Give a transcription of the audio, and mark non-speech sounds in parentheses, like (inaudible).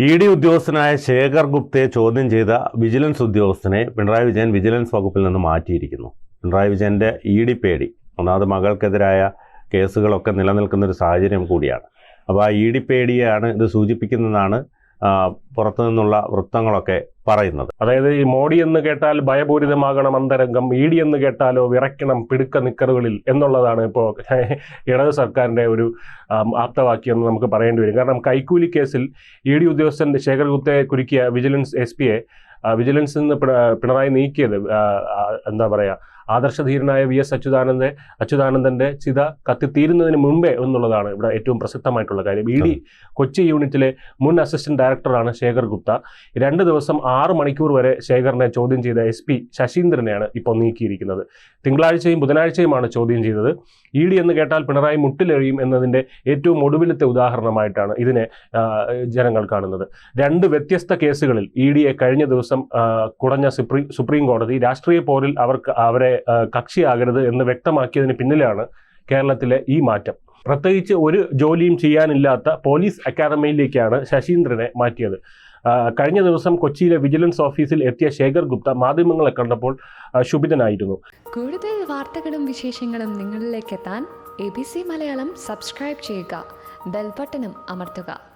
E D ഉദ്യോഗസ്ഥനായ ശേഖർ ഗുപ്തയെ ചോദ്യം ചെയ്ത വിജിലൻസ് ഉദ്യോഗസ്ഥനെ പിണറായി വിജയൻ വിജിലൻസ് വകുപ്പിൽ നിന്ന് മാറ്റിയിരിക്കുന്നു. പിണറായി വിജയന്റെ ഇ ഡി പേടി ഒന്നാമത് മകൾക്കെതിരായ കേസുകളൊക്കെ നിലനിൽക്കുന്ന ഒരു സാഹചര്യം കൂടിയാണ്. അപ്പോൾ ആ ഇ ഡി പേടിയാണ് ഇത് സൂചിപ്പിക്കുന്നതെന്നാണ് ആ, പുറത്തു നിന്നുള്ള വൃത്തങ്ങളൊക്കെ പറയുന്നത്. അതായത് ഈ മോഡി എന്ന് കേട്ടാൽ ഭയപൂരിതമാകണം അന്തരംഗം ഇ ഡി എന്ന് കേട്ടാലോ വിറയ്ക്കണം പിടുക്ക നിക്കറുകളിൽ എന്നുള്ളതാണ് ഇപ്പോൾ (laughs) ഇടത് സർക്കാരിന്റെ ഒരു ആപ്തവാക്യം എന്ന് നമുക്ക് പറയേണ്ടി വരും. കാരണം കൈക്കൂലി കേസിൽ ഇ ഡി ഉദ്യോഗസ്ഥൻ ശേഖർ ഗുപ്തയെ കുരുക്കിയ വിജിലൻസ് എസ് പിയെ വിജിലൻസിൽ നിന്ന് പിണറായി നീക്കിയത് എന്താ പറയുക ആദർശധീരനായ വി എസ് അച്യുതാനന്ദ അച്യുതാനന്ദന്റെ ചിത കത്തിത്തീരുന്നതിന് മുമ്പേ എന്നുള്ളതാണ് ഇവിടെ ഏറ്റവും പ്രസക്തമായിട്ടുള്ള കാര്യം. ഇ ഡി കൊച്ചി യൂണിറ്റിലെ മുൻ അസിസ്റ്റന്റ് ഡയറക്ടറാണ് ശേഖർ ഗുപ്ത. രണ്ട് ദിവസം ആറ് മണിക്കൂർ വരെ ശേഖറിനെ ചോദ്യം ചെയ്ത എസ് പി ശശീന്ദ്രനെയാണ് ഇപ്പോൾ നീക്കിയിരിക്കുന്നത്. തിങ്കളാഴ്ചയും ബുധനാഴ്ചയുമാണ് ചോദ്യം ചെയ്തത്. ഇ ഡി എന്ന് കേട്ടാൽ പിണറായി മുട്ടിലെഴിയും എന്നതിന്റെ ഏറ്റവും ഒടുവിലത്തെ ഉദാഹരണമായിട്ടാണ് ഇതിനെ ജനങ്ങൾ കാണുന്നത്. രണ്ട് വ്യത്യസ്ത കേസുകളിൽ ഇ ഡിയെ കഴിഞ്ഞ ദിവസം ആ, കുടഞ്ഞ സുപ്രീം സുപ്രീം കോടതി രാഷ്ട്രീയ പോരിൽ അവർക്ക് അവരെ കക്ഷിയാകരുത് എന്ന് വ്യക്തമാക്കിയതിന് പിന്നിലാണ് കേരളത്തിലെ ഈ മാറ്റം. പ്രത്യേകിച്ച് ഒരു ജോലിയും ചെയ്യാനില്ലാത്ത പോലീസ് അക്കാദമിയിലേക്കാണ് ശശീന്ദ്രനെ മാറ്റിയത്. കഴിഞ്ഞ ദിവസം കൊച്ചിയിലെ വിജിലൻസ് ഓഫീസിൽ എത്തിയ ശേഖർ ഗുപ്ത മാധ്യമങ്ങളെ കണ്ടപ്പോൾ ശുഭിതനായിരുന്നു. കൂടുതൽ വാർത്തകളും വിശേഷങ്ങളും നിങ്ങളിലേക്ക് എത്താൻ A B C Malayalam subscribe ചെയ്യുക. ബെൽബട്ടനും അമർത്തുക.